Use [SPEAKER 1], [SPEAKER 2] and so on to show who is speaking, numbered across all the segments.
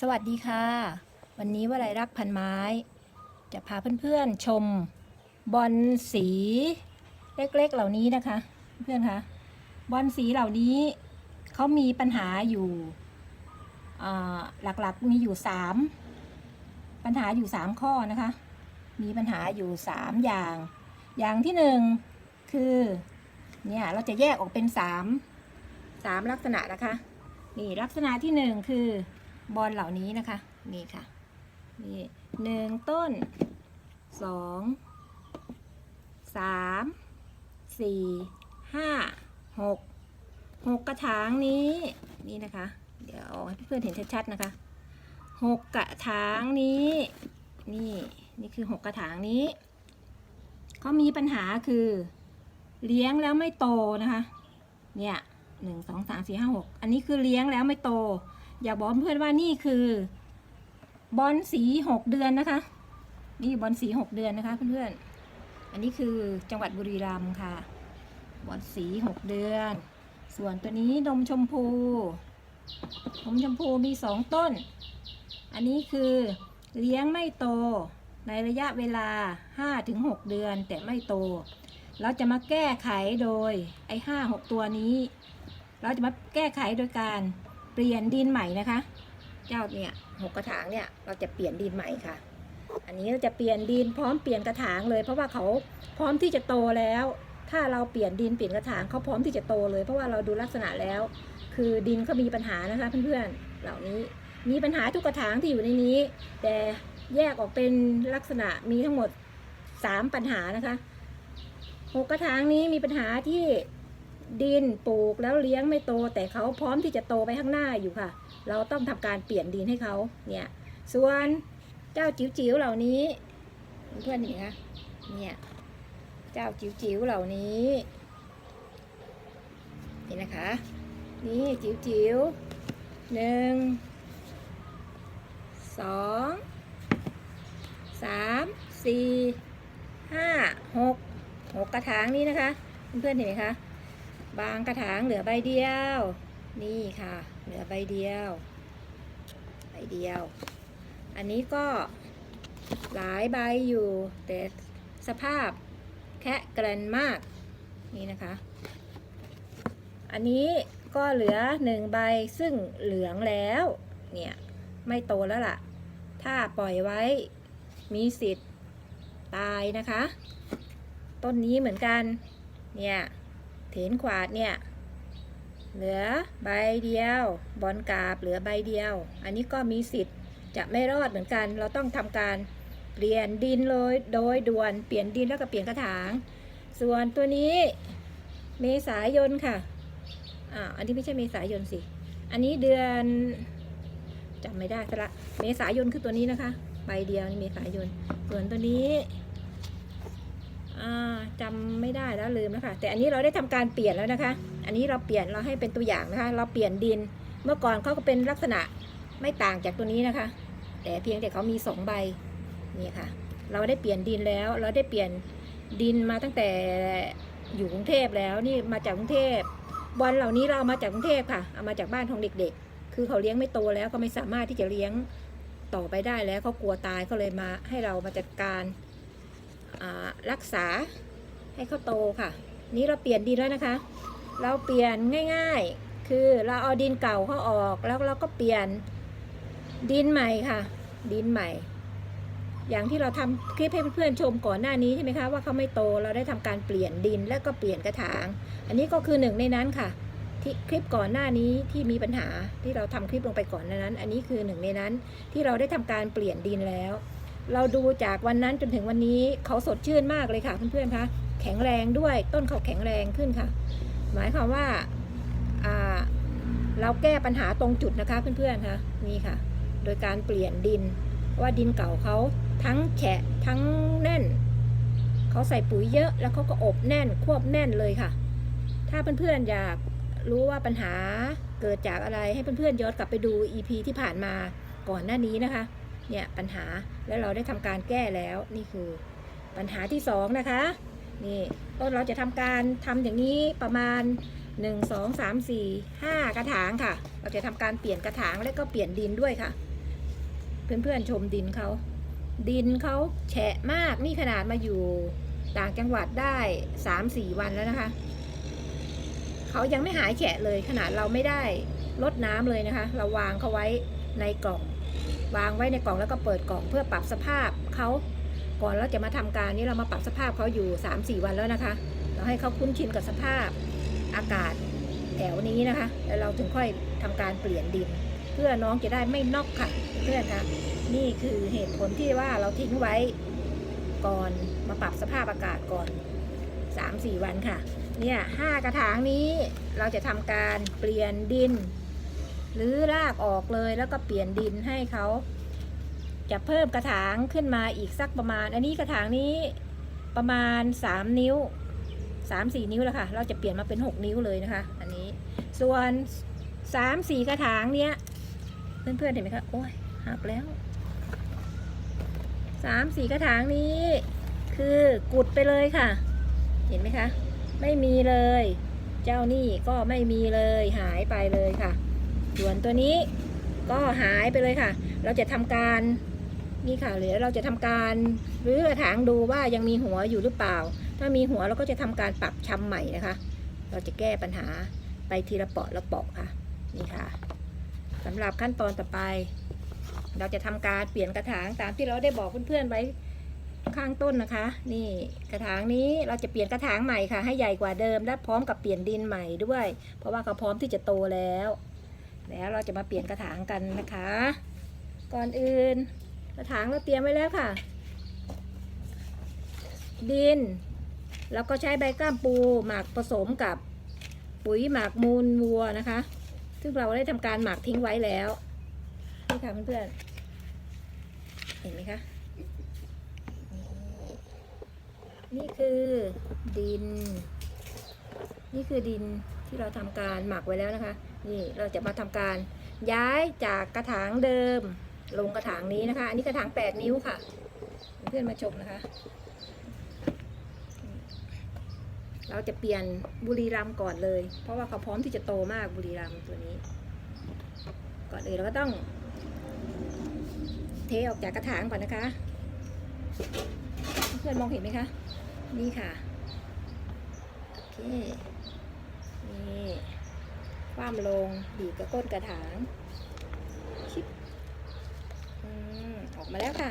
[SPEAKER 1] สวัสดีค่ะ วันนี้ว่าไรรักพันไม้ จะพาเพื่อนๆชมบอลสีเล็กๆเหล่านี้นะคะ เพื่อนคะบอลสีเหล่านี้เขามีปัญหาอยู่หลักๆมีอยู่สามปัญหาอยู่สามข้อนะคะ มีปัญหาอยู่สามอย่าง อย่างที่หนึ่งคือเนี่ยเราจะแยกออกเป็นสามสามลักษณะนะคะนี่ลักษณะที่หนึ่งคือ บอลเหล่านี้นะคะ นี่ค่ะ นี่หนึ่งต้นสองสามสี่ห้าหกหกกระถางนี้นี่นะคะ เดี๋ยวเอาให้เพื่อนๆเห็นชัดๆนะคะหกกระถางนี้ นี่นี่คือหกกระถางนี้เขามีปัญหาคือ เลี้ยงแล้วไม่โตนะคะ เนี่ยหนึ่งสองสามสี่ห้าหกอันนี้คือเลี้ยงแล้วไม่โต อยากบอกเพื่อนว่านี่คือบอลสีหกเดือนนะคะ นี่บอลสีหกเดือนนะคะเพื่อนๆอันนี้คือจังหวัดบุรีรัมย์ค่ะ บอลสีหกเดือน ส่วนตัวนี้นมชมพูนมชมพูมีสองต้น อันนี้คือเลี้ยงไม่โตในระยะเวลา 5-6 เดือนแต่ไม่โต เราจะมาแก้ไขโดยไอ้ห้าหกตัวนี้ เราจะมาแก้ไขโดยการ เปลี่ยนดินใหม่นะคะ เจ้าเนี่ยหกกระถางเนี่ยเราจะเปลี่ยนดินใหม่ค่ะ อันนี้เราจะเปลี่ยนดินพร้อมเปลี่ยนกระถางเลย เพราะว่าเขาพร้อมที่จะโตแล้ว ถ้าเราเปลี่ยนดินเปลี่ยนกระถางเขาพร้อมที่จะโตเลย เพราะว่าเราดูลักษณะแล้ว คือดินเขามีปัญหานะคะเพื่อนๆเหล่านี้มีปัญหาทุกกระถางที่อยู่ในนี้ แต่แยกออกเป็นลักษณะมีทั้งหมด 3 ปัญหานะคะหกกระถางนี้มีปัญหาที่ ดินปลูกแล้วเลี้ยงไม่โต แต่เขาพร้อมที่จะโตไปข้างหน้าอยู่ค่ะ เราต้องทำการเปลี่ยนดินให้เขาเนี่ยส่วนเจ้าจิ๋วๆเหล่านี้เพื่อนเห็นไหมคะเนี่ยเจ้าจิ๋วๆเหล่านี้นี่นะคะ นี่จิ๋วๆหนึ่งสองสามสี่ห้าหกหกกระถางนี้นะคะ เพื่อนเห็นไหมคะ บางกระถางเหลือใบเดียว นี่ค่ะ เหลือใบเดียว ใบเดียว อันนี้ก็หลายใบอยู่ แต่สภาพแค่แกรนมาก นี่นะคะ อันนี้ก็เหลือหนึ่งใบซึ่งเหลืองแล้ว เนี่ย ไม่โตแล้วล่ะ ถ้าปล่อยไว้มีสิทธิ์ตายนะคะ ต้นนี้เหมือนกัน เนี่ย เถนขวาดเนี่ย เหลือใบเดียว บอลกาบเหลือใบเดียว อันนี้ก็มีสิทธิ์จะไม่รอดเหมือนกัน เราต้องทำการเปลี่ยนดินเลยโดยด่วนเปลี่ยนดินแล้วก็เปลี่ยนกระถาง ส่วนตัวนี้เมษายนค่ะอ่าอันนี้ไม่ใช่เมษายนสิ อันนี้เดือนจำไม่ได้ซะละ เมษายนคือตัวนี้นะคะ ใบเดียวนี่เมษายน ส่วนตัวนี้ อ่าจำไม่ได้แล้วลืมแล้วค่ะแต่อันนี้เราได้ทำการเปลี่ยนแล้วนะคะ อันนี้เราเปลี่ยนเราให้เป็นตัวอย่างนะคะ เราเปลี่ยนดินเมื่อก่อนเขาก็เป็นลักษณะไม่ต่างจากตัวนี้นะคะ แต่เพียงแต่เขามีสองใบนี่ค่ะ เราได้เปลี่ยนดินแล้ว เราได้เปลี่ยนดินมาตั้งแต่อยู่กรุงเทพแล้วนี่มาจากกรุงเทพบอลเหล่านี้เราเอามาจากกรุงเทพค่ะเอามาจากบ้านของเด็กๆ คือเขาเลี้ยงไม่โตแล้วก็ไม่สามารถที่จะเลี้ยงต่อไปได้แล้วเขากลัวตายเขาเลยมาให้เรามาจัดการ รักษาให้เขาโตค่ะ นี้เราเปลี่ยนดินแล้วนะคะ เราเปลี่ยนง่าย ๆ คือเราเอาดินเก่าเขาออกแล้วเราก็เปลี่ยนดินใหม่ค่ะ ดินใหม่ อย่างที่เราทำคลิปให้เพื่อนๆชมก่อนหน้านี้ใช่ไหมคะว่าเขาไม่โตเราได้ทำการเปลี่ยนดินแล้วก็เปลี่ยนกระถาง อันนี้ก็คือหนึ่งในนั้นค่ะ ที่คลิปก่อนหน้านี้ที่มีปัญหาที่เราทำคลิปลงไปก่อนหนานั้น อันนี้คือหนึ่งในนั้นที่เราได้ทำการเปลี่ยนดินแล้ว เราดูจากวันนั้นจนถึงวันนี้เขาสดชื่นมากเลยค่ะเพื่อนๆคะแข็งแรงด้วยต้นเขาแข็งแรงขึ้นค่ะ หมายความว่าเราแก้ปัญหาตรงจุดนะคะเพื่อนๆคะนี่ค่ะ โดยการเปลี่ยนดินว่าดินเก่าเขาทั้งแฉะทั้งแน่น เขาใส่ปุ๋ยเยอะแล้วเขาก็อบแน่นควบแน่นเลยค่ะ ถ้าเพื่อนๆอยากรู้ว่าปัญหาเกิดจากอะไรให้เพื่อนๆย้อนกลับไปดู EP ที่ผ่านมาก่อนหน้านี้นะคะ เนี่ยปัญหาแล้วเราได้ทำการแก้แล้วนี่คือ ปัญหาที่สองนะคะนี่ต้นเราจะทำการทำอย่างนี้ประมาณ 1 2 3 4 5 กระถางค่ะ เราจะทำการเปลี่ยนกระถางและก็เปลี่ยนดินด้วยค่ะ เพื่อนๆชมดินเขาดินเขาแฉะมากนี่ขนาดมาอยู่ต่างจังหวัดได้สามสี่วันแล้วนะคะ เขายังไม่หายแฉะเลยขนาดเราไม่ได้ลดน้ำเลยนะคะ เราวางเขาไว้ในกล่อง วางไว้ในกล่องแล้วก็เปิดกล่องเพื่อปรับสภาพเขาก่อนเราจะมาทำการนี้เรามาปรับสภาพเขาอยู่สามสี่วันแล้วนะคะ เราให้เขาคุ้นชินกับสภาพอากาศแถวนี้นะคะ แล้วเราถึงค่อยทำการเปลี่ยนดิน เพื่อน้องจะได้ไม่นอกค่ะเพื่อนคะนี่คือเหตุผลที่ว่าเราทิ้งไว้ก่อนมาปรับสภาพอากาศก่อนสามสี่วันค่ะ เนี่ยห้ากระถางนี้เราจะทำการเปลี่ยนดิน หรือรากออกเลยแล้วก็เปลี่ยนดินให้เขาจะเพิ่มกระถางขึ้นมาอีกสักประมาณ อันนี้กระถางนี้ประมาณ 3 นิ้ว 3 4 นิ้วแล้วค่ะ เราจะเปลี่ยนมาเป็น 6 นิ้วเลยนะคะ อันนี้ ส่วน 3 4 กระถางเนี้ย เพื่อนๆเห็นไหมคะ โอ้ยหักแล้ว 3 4 กระถางนี้ คือกุดไปเลยค่ะ เห็นไหมคะ ไม่มีเลย เจ้านี่ก็ไม่มีเลยหายไปเลยค่ะ ส่วนตัวนี้ก็หายไปเลยค่ะ เราจะทำการนี่ค่ะเดี๋ยวเราจะทำการรื้อกระถางดูว่ายังมีหัวอยู่หรือเปล่า ถ้ามีหัวเราก็จะทำการปรับชำใหม่นะคะ เราจะแก้ปัญหาไปทีละเปาะละเปาะค่ะ นี่ค่ะสำหรับขั้นตอนต่อไป เราจะทำการเปลี่ยนกระถางตามที่เราได้บอกเพื่อนๆไว้ข้างต้นนะคะ นี่กระถางนี้เราจะเปลี่ยนกระถางใหม่ค่ะ ให้ใหญ่กว่าเดิม และพร้อมกับเปลี่ยนดินใหม่ด้วย เพราะว่าเขาพร้อมที่จะโตแล้ว แล้วเราจะมาเปลี่ยนกระถางกันนะคะ ก่อนอื่น กระถางเราเตรียมไว้แล้วค่ะ ดิน แล้วก็ใช้ใบก้ามปูหมักผสมกับปุ๋ยหมักมูลวัวนะคะ ซึ่งเราได้ทำการหมักทิ้งไว้แล้วนี่ค่ะเพื่อนๆ เห็นไหมคะ นี่คือดิน นี่คือดินที่เราทำการหมักไว้แล้วนะคะ นี่เราจะมาทำการย้ายจากกระถางเดิม ลงกระถางนี้นะคะ อันนี้กระถาง 8 นิ้วค่ะ เพื่อนมาชมนะคะ เราจะเปลี่ยนบุรีรัมก่อนเลย เพราะว่าเขาพร้อมที่จะโตมากบุรีรัมตัวนี้ ก่อนอื่นเราก็ต้อง เทออกจากกระถางก่อนนะคะ เพื่อนมองเห็นไหมคะ นี่ค่ะ โอเค นี่ คว่ำลงบีบกับก้นกระถางชิบอืมอกมาแล้วค่ะ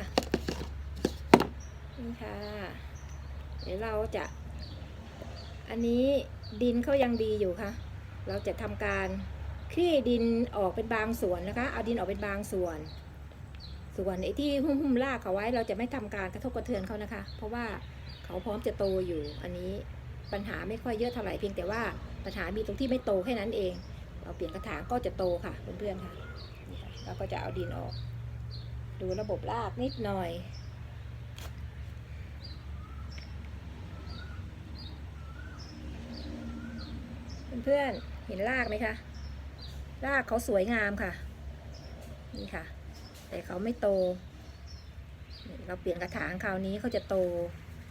[SPEAKER 1] นี่ค่ะ เดี๋ยวเราจะ อันนี้ดินเขายังดีอยู่ค่ะ เราจะทำการคลี่ดินออกเป็นบางส่วนนะคะ เอาดินออกเป็นบางส่วน ส่วนไอ้ที่หุ้มๆลากเขาไว้เราจะไม่ทำการกระทบกระเทือนเขานะคะ เพราะว่าเขาพร้อมจะโตอยู่ อันนี้ปัญหาไม่ค่อยเยอะเท่าไหร่เพียงแต่ว่าปัญหามีตรงที่ไม่โตแค่นั้นเอง เราเปลี่ยนกระถางก็จะโตค่ะเพื่อนๆค่ะนี่ค่ะเราก็จะเอาดินออก ดูระบบรากนิดหน่อย เพื่อนๆเห็นรากไหมคะรากเขาสวยงามค่ะ นี่ค่ะ แต่เขาไม่โต เราเปลี่ยนกระถางคราวนี้เขาจะโต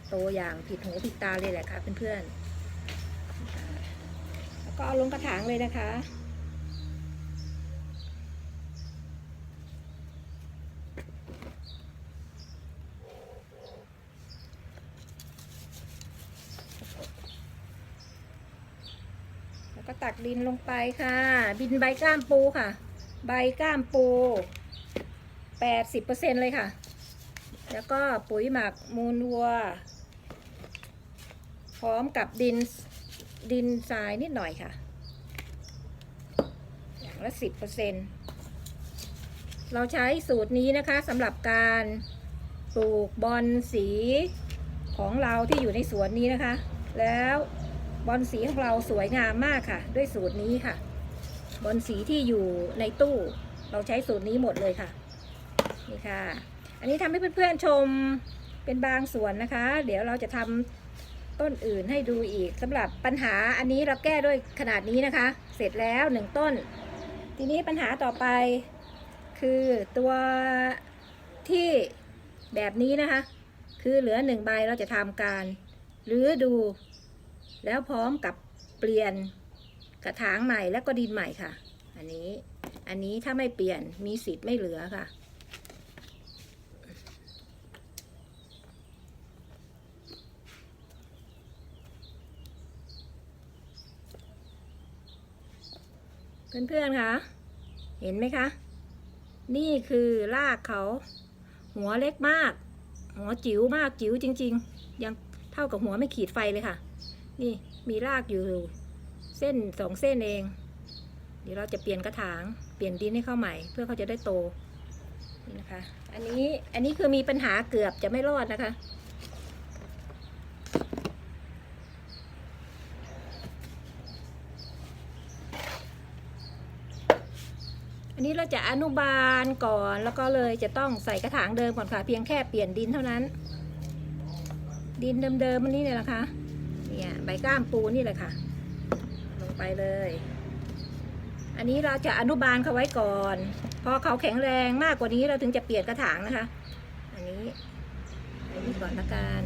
[SPEAKER 1] โตอย่างผิดหูผิดตาเลยแหละค่ะเพื่อนๆแล้วก็เอาลงกระถางเลยนะคะ ก็ตักดินลงไปค่ะบินใบก้ามปูค่ะ ใบก้ามปู80%เลยค่ะ แล้วก็ปุ๋ยหมักมูลวัว พร้อมกับดินดินทรายนิดหน่อยค่ะ อย่างละ10%เราใช้สูตรนี้นะคะสำหรับการปลูกบอลสีของเราที่อยู่ในสวนนี้นะคะ แล้ว บอลสีของเราสวยงามมากค่ะ ด้วยสูตรนี้ค่ะ บอลสีที่อยู่ในตู้ เราใช้สูตรนี้หมดเลยค่ะ นี่ค่ะ อันนี้ทำให้เพื่อนๆชมเป็นบางส่วนนะคะ เดี๋ยวเราจะทำต้นอื่นให้ดูอีกสำหรับปัญหาอันนี้เราแก้ด้วยขนาดนี้นะคะ เสร็จแล้วหนึ่งต้น ทีนี้ปัญหาต่อไปคือตัวที่แบบนี้นะคะ คือเหลือหนึ่งใบเราจะทำการรื้อดู แล้วพร้อมกับเปลี่ยนกระถางใหม่และก็ดินใหม่ค่ะ อันนี้ อันนี้ถ้าไม่เปลี่ยนมีสิทธิ์ไม่เหลือค่ะ เพื่อนๆคะ เห็นไหมคะ นี่คือรากเขา หัวเล็กมาก หัวจิ๋วมากจิ๋วจริง ๆ ยังเท่ากับหัวไม่ขีดไฟเลยค่ะ นี่มีรากอยู่ เส้นสองเส้นเอง เดี๋ยวเราจะเปลี่ยนกระถาง เปลี่ยนดินให้เข้าใหม่ เพื่อเขาจะได้โต นี่นะคะ อันนี้อันนี้คือมีปัญหาเกือบจะไม่รอดนะคะ อันนี้เราจะอนุบาลก่อนแล้วก็เลยจะต้องใส่กระถางเดิมก่อนค่ะ เพียงแค่เปลี่ยนดินเท่านั้น ดินเดิมๆมันนี่เลยนะคะ ใบก้ามปูนี่เลยค่ะ ลงไปเลย อันนี้เราจะอนุบาลเขาไว้ก่อน พอเขาแข็งแรงมากกว่านี้เราถึงจะเปลี่ยนกระถางนะคะ อันนี้อันนี้ก่อนละกัน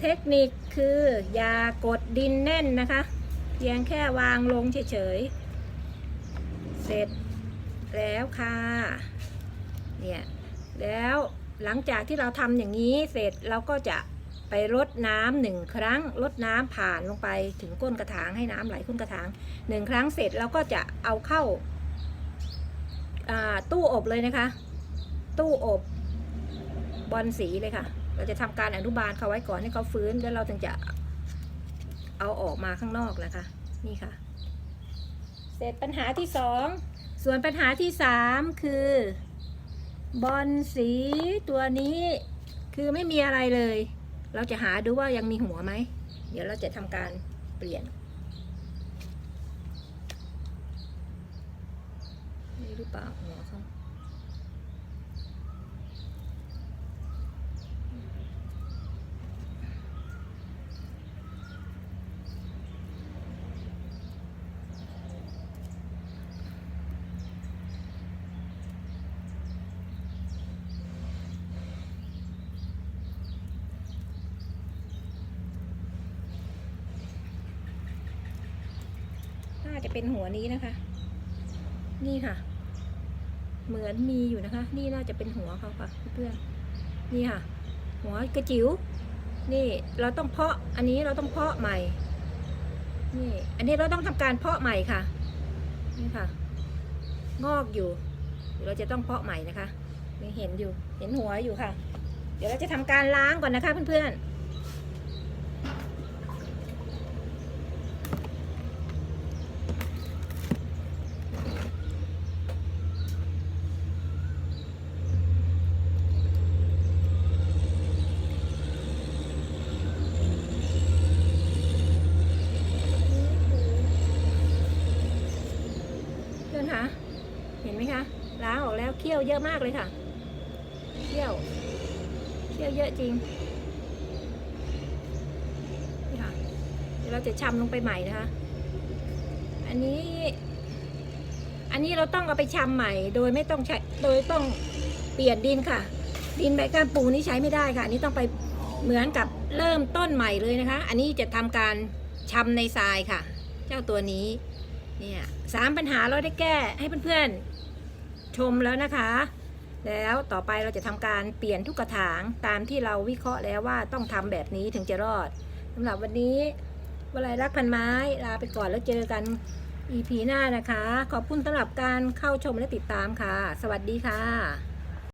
[SPEAKER 1] เทคนิคคืออย่ากดดินแน่นนะคะ เพียงแค่วางลงเฉยๆ เสร็จแล้วค่ะ เนี่ยแล้วหลังจากที่เราทำอย่างนี้เสร็จเราก็จะไปรดน้ำหนึ่งครั้งรดน้ำผ่านลงไปถึงก้นกระถางให้น้ำไหลก้นกระถางหนึ่งครั้งเสร็จเราก็จะเอาเข้าอ่าตู้อบเลยนะคะ ตู้อบบอลสีเลยค่ะ เราจะทำการอนุบาลเขาไว้ก่อนให้เขาฟื้นแล้วเราถึงจะเอาออกมาข้างนอกนะคะ นี่ค่ะ เสร็จปัญหาที่สองส่วนปัญหาที่สามคือ บอลสีตัวนี้คือไม่มีอะไรเลย เราจะหาดูว่ายังมีหัวไหม เดี๋ยวเราจะทำการเปลี่ยนนี่หรือเปล่าหัวเขา จะเป็นหัวนี้นะคะ นี่ค่ะ เหมือนมีอยู่นะคะ นี่น่าจะเป็นหัวเขาค่ะเพื่อนๆนี่ค่ะ หัวกระจิ๋วนี่เราต้องเพาะอันนี้เราต้องเพาะใหม่ นี่อันนี้เราต้องทำการเพาะใหม่ค่ะ นี่ค่ะ งอกอยู่ เราจะต้องเพาะใหม่นะคะเห็นอยู่ เห็นหัวอยู่ค่ะ เดี๋ยวเราจะทำการล้างก่อนนะคะเพื่อนๆ คะ เห็นไหมคะ ล้างออกแล้วเคี่ยวเยอะมากเลยค่ะ เคี่ยว เคี่ยวเยอะจริง นี่ค่ะ เดี๋ยวเราจะชำลงไปใหม่นะคะ อันนี้ อันนี้เราต้องเอาไปชำใหม่ โดยไม่ต้องใช้ โดยต้องเปลี่ยนดินค่ะ ดินใบก้านปูนี่ใช้ไม่ได้ค่ะ อันนี้ต้องไปเหมือนกับเริ่มต้นใหม่เลยนะคะ อันนี้จะทำการชำในทรายค่ะ เจ้าตัวนี้ เนี่ยสามปัญหาเราได้แก้ให้เพื่อนๆ ชมแล้วนะคะ แล้วต่อไปเราจะทำการเปลี่ยนทุกกระถางตามที่เราวิเคราะห์แล้วว่าต้องทำแบบนี้ถึงจะรอดสำหรับวันนี้วลัยรักพันไม้ลาไปก่อนแล้วเจอกัน EP หน้านะคะ ขอบคุณสำหรับการเข้าชมและติดตามค่ะ สวัสดีค่ะ